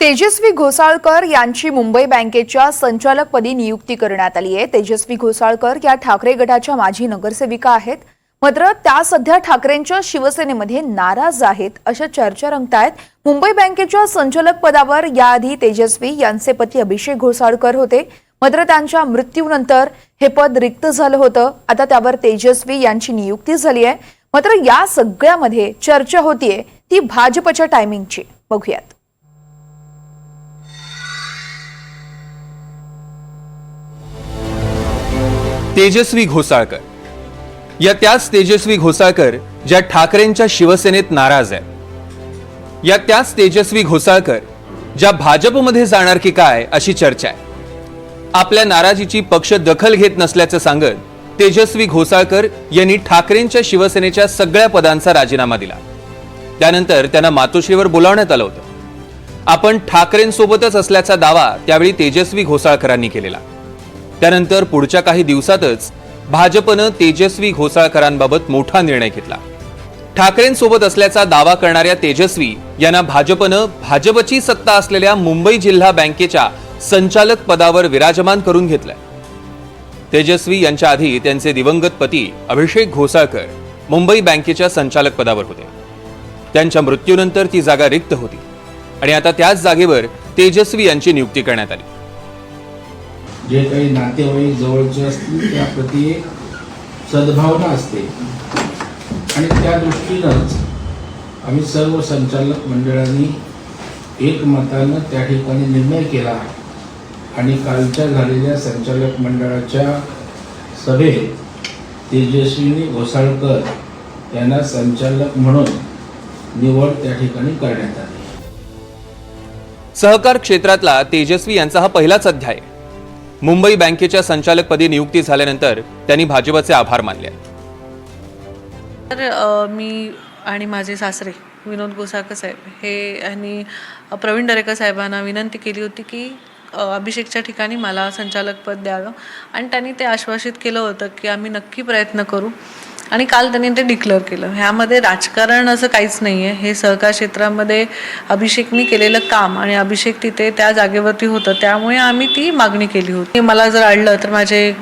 तेजस्वी घोसाळकर यांची मुंबई बँकेच्या संचालकपदी नियुक्ती करण्यात आली आहे. तेजस्वी घोसाळकर या ठाकरे गटाच्या माजी नगरसेविका आहेत. मात्र त्या सध्या ठाकरेंच्या शिवसेनेमध्ये नाराज आहेत अशा चर्चा रंगतायत. मुंबई बँकेच्या संचालक पदावर याआधी तेजस्वी यांचे पती अभिषेक घोसाळकर होते. मात्र त्यांच्या मृत्यूनंतर हे पद रिक्त झालं होतं. आता त्यावर तेजस्वी यांची नियुक्ती झाली आहे. मात्र या सगळ्यामध्ये चर्चा होतीये ती भाजपच्या टायमिंगची बघूयात. तेजस्वी घोसाळकर. या त्याच तेजस्वी घोसाळकर ज्या ठाकरेंच्या शिवसेनेत नाराज आहेत. या त्याच तेजस्वी घोसाळकर ज्या भाजपमध्ये जाणार की काय अशी चर्चा आहे. आपल्या नाराजीची पक्ष दखल घेत नसल्याचं सांगत तेजस्वी घोसाळकर यांनी ठाकरेंच्या शिवसेनेच्या सगळ्या पदांचा राजीनामा दिला. त्यानंतर त्यांना मातोश्रीवर बोलावण्यात आलं होतं. आपण ठाकरेंसोबतच असल्याचा दावा त्यावेळी तेजस्वी घोसाळकरांनी केलेला. त्यानंतर पुढच्या काही दिवसातच भाजपनं तेजस्वी घोसाळकरांबाबत मोठा निर्णय घेतला. ठाकरेंसोबत असल्याचा दावा करणाऱ्या तेजस्वी यांना भाजपनं भाजपची सत्ता असलेल्या मुंबई जिल्हा बँकेच्या संचालक पदावर विराजमान करून घेतलंय. तेजस्वी यांच्या आधी त्यांचे दिवंगत पती अभिषेक घोसाळकर मुंबई बँकेच्या संचालक पदावर होते. त्यांच्या मृत्यूनंतर ती जागा रिक्त होती आणि आता त्याच जागेवर तेजस्वी यांची नियुक्ती करण्यात आली. जे काही नातेवाईक जवळचे असतील त्याप्रती एक सद्भावना असते. आणि त्या दृष्टीनंच आम्ही सर्व संचालक मंडळांनी एकमतानं त्या ठिकाणी निर्णय केला आणि कालच्या झालेल्या संचालक मंडळाच्या सभेत तेजस्विनी घोसाळकर यांना संचालक म्हणून निवड त्या ठिकाणी करण्यात आली. सहकार क्षेत्रातला तेजस्वी यांचा हा पहिलाच अध्याय. आहे. मुंबई बँकेच्या संचालकपदी नियुक्ती झाल्यानंतर त्यांनी भाजपचे आभार मानले तर मी आणि माझे सासरे विनोद गोसाकर साहेब हे यांनी प्रवीण दरेकर साहेबांना विनंती केली होती की अभिषेकच्या ठिकाणी मला संचालकपद द्यावं. आणि त्यांनी ते आश्वासित केलं होतं की आम्ही नक्की प्रयत्न करू. आणि काल त्यांनी ते डिक्लेअर केलं. ह्यामध्ये राजकारण असं काहीच नाही आहे हे सहकार क्षेत्रामध्ये अभिषेकनी केलेलं काम आणि अभिषेक तिथे त्या जागेवरती होतं त्यामुळे आम्ही ती मागणी केली होती. मला जर अडलं तर माझे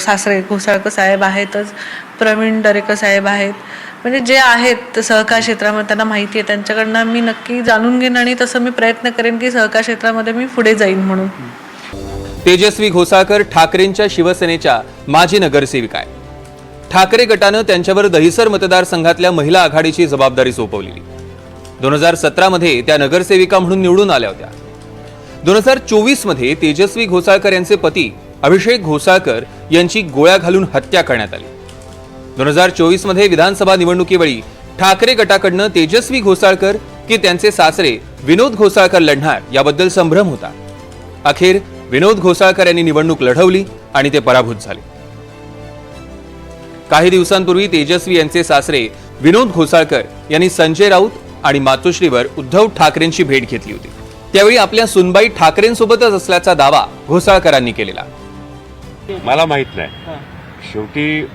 सासरे घोसाळकर साहेब आहेतच प्रवीण दरेकर साहेब आहेत. म्हणजे जे आहेत सहकार क्षेत्रामध्ये त्यांना माहिती आहे. त्यांच्याकडनं मी नक्की जाणून घेईन आणि तसं मी प्रयत्न करेन की सहकार क्षेत्रामध्ये मी पुढे जाईन म्हणून. तेजस्वी घोसाळकर ठाकरेंच्या शिवसेनेच्या माजी नगरसेविका आहे ठाकरे गटानं त्यांच्यावर दहिसर मतदारसंघातल्या महिला आघाडीची जबाबदारी सोपवलेली. दोन हजार सतरामध्ये त्या नगरसेविका म्हणून निवडून आल्या होत्या. दोन हजार चोवीसमध्ये तेजस्वी घोसाळकर यांचे पती अभिषेक घोसाळकर यांची गोळ्या घालून हत्या करण्यात आली. दोन हजार चोवीसमध्ये विधानसभा निवडणुकीवेळी ठाकरे गटाकडनं तेजस्वी घोसाळकर की त्यांचे सासरे विनोद घोसाळकर लढणार याबद्दल संभ्रम होता. अखेर विनोद घोसाळकर यांनी निवडणूक लढवली आणि ते पराभूत झाले. काही दिवसांपूर्वी तेजस्वी यांचे सासरे विनोद घोसाळकर यांनी संजय राऊत आणि मातोश्रीवर उद्धव ठाकरेंची भेट घेतली होती. त्यावेळी आपल्या सुनबाई ठाकरेंसोबतच असल्याचा दावा घोसाळकरांनी केलेला. मला माहीत नाही. शेवटी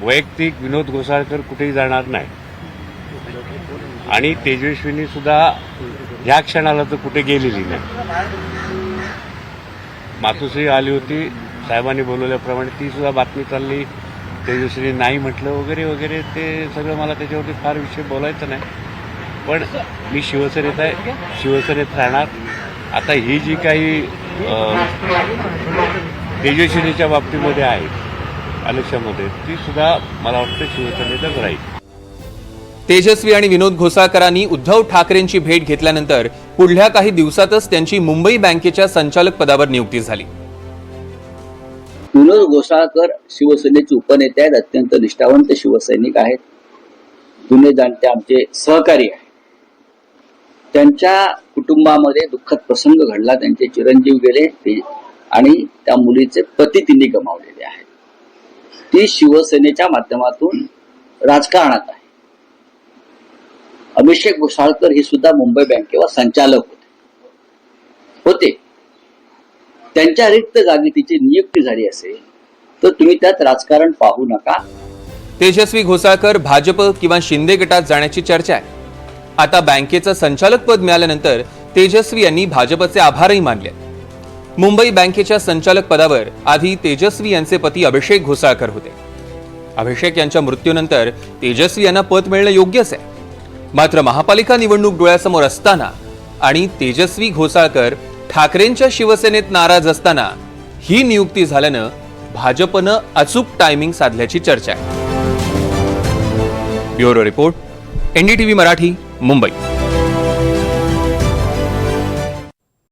वैयक्तिक विनोद घोसाळकर कुठेही जाणार नाही. आणि तेजस्विनी सुद्धा ह्या क्षणाला तर कुठे गेलेली नाही. मातुश्री आली होती. साहेबांनी बोलवल्याप्रमाणे ती सुद्धा बातमी चालली. तेजस्विनी नाही म्हटलं वगैरे वगैरे ते सगळं मला त्याच्यावरती फार विषय बोलायचं नाही. पण मी शिवसेनेत आहे शिवसेनेत राहणार. आता ही जी काही अं, तेजस्विनीच्या बाबतीमध्ये आहे आयुष्यामध्ये ती सुद्धा मला वाटतं शिवसेनेतच राहील. तेजस्वी आणि विनोद घोसाळकरांनी उद्धव ठाकरेंची भेट घेतल्यानंतर पुढल्या काही दिवसातच त्यांची मुंबई बँकेच्या संचालक पदावर नियुक्ती झाली. विनोद घोसाळकर शिवसेनेचे उपनेते आहेत अत्यंत निष्ठावंत शिवसैनिक आहेत. जुने जाणते आमचे सहकारी आहेत. त्यांच्या कुटुंबामध्ये दुःखद प्रसंग घडला. त्यांचे चिरंजीव गेले ते आणि त्या मुलीचे पती तिने गमावलेले आहेत. ती शिवसेनेच्या माध्यमातून राजकारणात आहे. अभिषेक घोसाळकर हे सुद्धा मुंबई बँकेवर संचालक होते. होते. त्यांच्या रिक्त जागी तिची नियुक्ती झाली असेल तर तुम्ही त्यात राजकारण पाहू नका. तेजस्वी घोसाळकर भाजप किंवा शिंदे गटात जाण्याची चर्चा आहे. आता बँकेचं संचालक पद मिळाल्यानंतर तेजस्वी यांनी भाजपचे आभारही मानले मुंबई बँकेच्या संचालक पदावर आधी तेजस्वी यांचे पती अभिषेक घोसाळकर होते. अभिषेक यांच्या मृत्यूनंतर तेजस्वी यांना पद मिळणं योग्यच आहे. मात्र महापालिका निवडणूक डोळ्यासमोर असताना आणि तेजस्वी घोसाळकर ठाकरेंच्या शिवसेनेत नाराज असताना ही नियुक्ती झाल्यानं भाजपनं अचूक टायमिंग साधल्याची चर्चा आहे. Bureau report NDTV Marathi Mumbai.